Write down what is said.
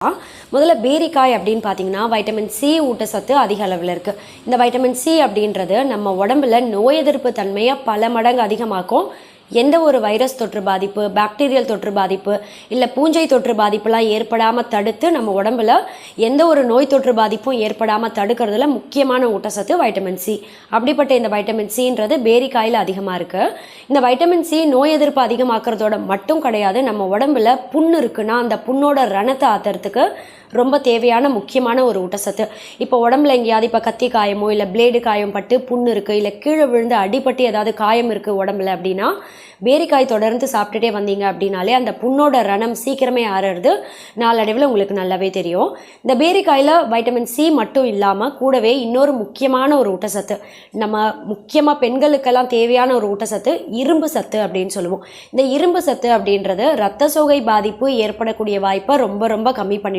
முதல்ல பேரிக்காய் அப்படின்னு பார்த்தீங்கன்னா வைட்டமின் சி ஊட்டச்சத்து அதிக அளவில் இருக்குது இந்த வைட்டமின் சி அப்படின்றது நம்ம உடம்புல நோய் எதிர்ப்பு தன்மையை பல மடங்கு அதிகமாக்கும். எந்த ஒரு வைரஸ் தொற்று பாதிப்பு பாக்டீரியல் தொற்று பாதிப்பு இல்லை பூஞ்சை தொற்று பாதிப்புலாம் ஏற்படாமல் தடுத்து நம்ம உடம்புல எந்த ஒரு நோய் தொற்று பாதிப்பும் ஏற்படாமல் தடுக்கிறதுல முக்கியமான ஊட்டச்சத்து வைட்டமின் சி அப்படிப்பட்ட இந்த வைட்டமின் சின்றது பேரிக்காயில் அதிகமாக இருக்குது இந்த வைட்டமின் சி நோய் எதிர்ப்பு அதிகமாக்குறதோட மட்டும் கிடையாது நம்ம உடம்புல புண்ணு இருக்குன்னா அந்த புண்ணோட ரணத்தை ஆத்துறதுக்கு ரொம்ப தேவையான முக்கியமான ஒரு ஊட்டச்சத்து. இப்போ உடம்புல எங்கேயாவது இப்போ கத்தி காயமோ இல்லை பிளேடு காயம் பட்டு புண்ணு இருக்குது இல்லை கீழே விழுந்து அடிபட்டு ஏதாவது காயம் இருக்குது உடம்புல அப்படின்னா பேரிக்காய் தொடர்ந்து சாப்பிட்டுட்டே வந்தீங்க அப்படின்னாலே அந்த புண்ணோட ரணம் சீக்கிரமே ஆறுறது நாளடைவில் உங்களுக்கு நல்லாவே தெரியும். இந்த பேரிக்காயில் வைட்டமின் சி மட்டும் இல்லாமல் கூடவே இன்னொரு முக்கியமான ஒரு ஊட்டச்சத்து. நம்ம முக்கியமாக பெண்களுக்கெல்லாம் தேவையான ஒரு ஊட்டச்சத்து இரும்பு சத்து அப்படின்னு சொல்லுவோம். இந்த இரும்பு சத்து அப்படின்றது ரத்த சோகை பாதிப்பு ஏற்படக்கூடிய வாய்ப்பை ரொம்ப ரொம்ப கம்மி பண்ணி